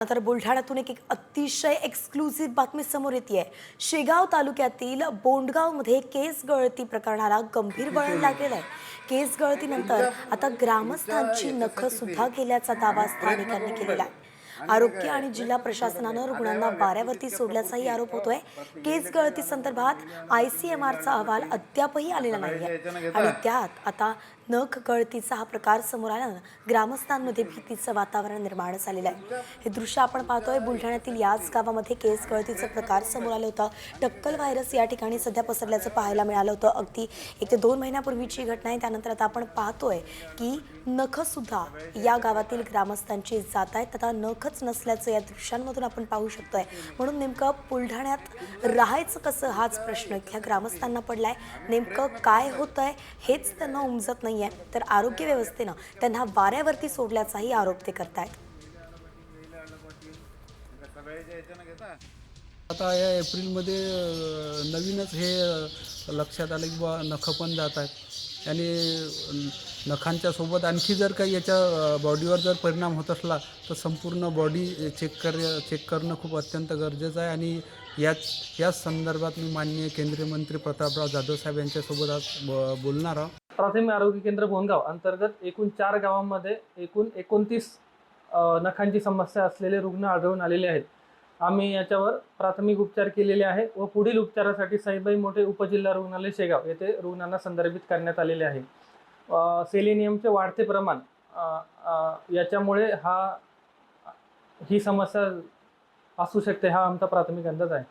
तर बुलढाण्यातून एक एक अतिशय एक्सक्लुझिव्ह बातमी समोर येते शेगाव तालुक्यातील बोंडगावमध्ये केस गळती प्रकरणाला गंभीर वळण लागलेलं आहे केस गळतीनंतर आता ग्रामस्थांची नखं सुद्धा गेल्याचा दावा स्थानिकांनी केलेला आहे. आरोग्य आणि जिल्हा प्रशासनानं रुग्णांना बाऱ्यावरती सोडल्याचाही आरोप होतोय. केस गळती संदर्भात आयसीएमआरचा अहवाल अद्यापही आलेला नाहीये. आणि त्यात आता नख गळतीचा हा प्रकार समोर आल्यानं ग्रामस्थांमध्ये भीतीचं वातावरण निर्माण झालेलं आहे. हे दृश्य आपण पाहतोय. बुलढाण्यातील याच गावामध्ये केस गळतीचं प्रकार समोर आलं होतं. टक्कल व्हायरस या ठिकाणी सध्या पसरल्याचं पाहायला मिळालं होतं. अगदी एक ते दोन महिन्यापूर्वीची घटना आहे. त्यानंतर आता आपण पाहतोय की नखसुद्धा या गावातील ग्रामस्थांची जात आहेत. आता नखच नसल्याचं या दृश्यांमधून आपण पाहू शकतोय. म्हणून नेमकं बुलढाण्यात राहायचं कसं हाच प्रश्न ह्या ग्रामस्थांना पडलाय. नेमकं काय होतंय हेच त्यांना उमजत नाहीये. तर आरोग्य व्यवस्थेनं त्यांना वाऱ्यावरती सोडल्याचाही आरोप ते करतायत. आता या एप्रिलमध्ये नवीनच हे लक्षात आलं की बा नखं पण जात आहेत. आणि नखांच्या सोबत आणखी जर काही याच्या बॉडीवर जर परिणाम होत असला तर संपूर्ण बॉडी चेक कर चेक करणं खूप अत्यंत गरजेचं आहे. आणि याच याच संदर्भात मी माननीय केंद्रीय मंत्री प्रतापराव जाधव साहेब यांच्यासोबत आज ब बोलणार आहोत. प्राथमिक आरोग्य केंद्र भोनगाव अंतर्गत एकूण चार गावांमध्ये एकूण एकोणतीस नखांची समस्या असलेले रुग्ण आढळून आलेले आहेत. आम्ही याच्यावर प्राथमिक उपचार केलेले आहे व पुढील उपचारासाठी साईबाई मोठे उपजिल्हा रुग्णालय शेगाव येथे रुग्णांना संदर्भित करण्यात आलेले आहे. सेलेनियमचे वाढते प्रमाण याच्यामुळे हा ही समस्या असू शकते हा आमचा प्राथमिक अंदाज आहे.